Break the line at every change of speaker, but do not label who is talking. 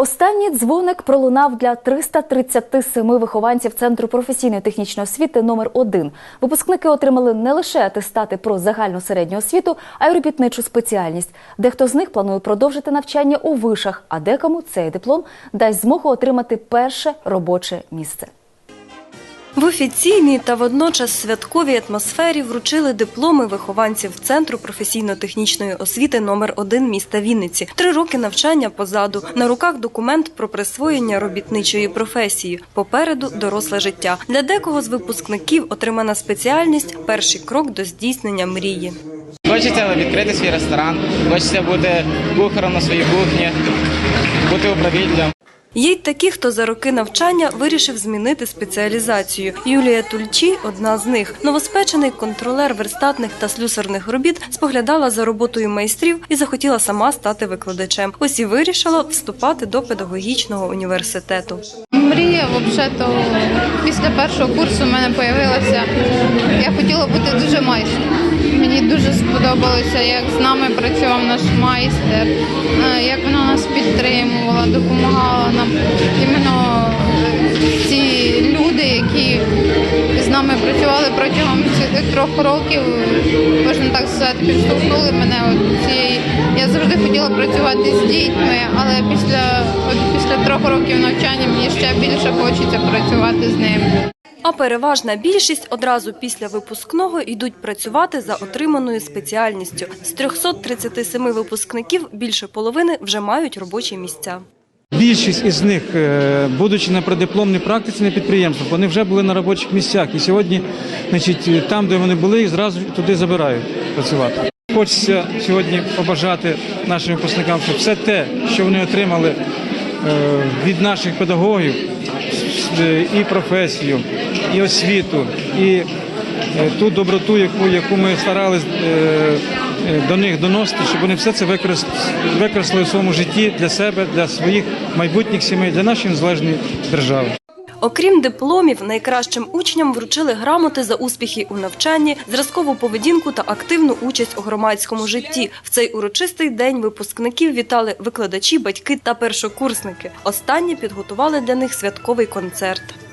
Останній дзвоник пролунав для 337 вихованців Центру професійної технічної освіти номер 1 Випускники отримали не лише атестати про загальну середню освіту, а й робітничу спеціальність. Дехто з них планує продовжити навчання у вишах, а декому цей диплом дасть змогу отримати перше робоче місце.
В офіційній та водночас святковій атмосфері вручили дипломи вихованців Центру професійно-технічної освіти номер 1 міста Вінниці. Три роки навчання позаду. На руках документ про присвоєння робітничої професії. Попереду доросле життя. Для декого з випускників отримана спеціальність перший крок до здійснення мрії.
Хочеться відкрити свій ресторан, хочеться бути кухарем на своїй кухні, бути управителем.
Є й такі, хто за роки навчання вирішив змінити спеціалізацію. Юлія Тульчі одна з них. Новоспечений контролер верстатних та слюсарних робіт споглядала за роботою майстрів і захотіла сама стати викладачем. Ось і вирішила вступати до педагогічного університету.
Мрія, взагалі-то, після першого курсу в мене з'явилася. Я хотіла бути дуже майстром. Дуже сподобалося, як з нами працював наш майстер, е, як вона нас підтримувала, допомагала нам. Іменно е, ці люди, які з нами працювали протягом цих трьох років, можна так сказати, підштовхнули мене. Я завжди хотіла працювати з дітьми, але після, от після трьох років навчання мені ще більше хочеться працювати з ними.
А переважна більшість одразу після випускного йдуть працювати за отриманою спеціальністю. З 337 випускників більше половини вже мають робочі місця.
Більшість із них, е, будучи на преддипломній практиці на підприємствах, вони вже були на робочих місцях. І сьогодні, значить, там, де вони були, їх зразу туди забирають працювати. Хочеться сьогодні побажати нашим випускникам, щоб все те, що вони отримали е, від наших педагогів, е, і професію, і освіту, і е, ту доброту, яку, яку ми старались е, е, до них доносити, щоб вони все це використ- використали в своєму житті для себе, для своїх майбутніх сімей, для нашої незалежної держави.
Окрім дипломів, найкращим учням вручили грамоти за успіхи у навчанні, зразкову поведінку та активну участь у громадському житті. В цей урочистий день випускників вітали викладачі, батьки та першокурсники. Останні підготували для них святковий концерт.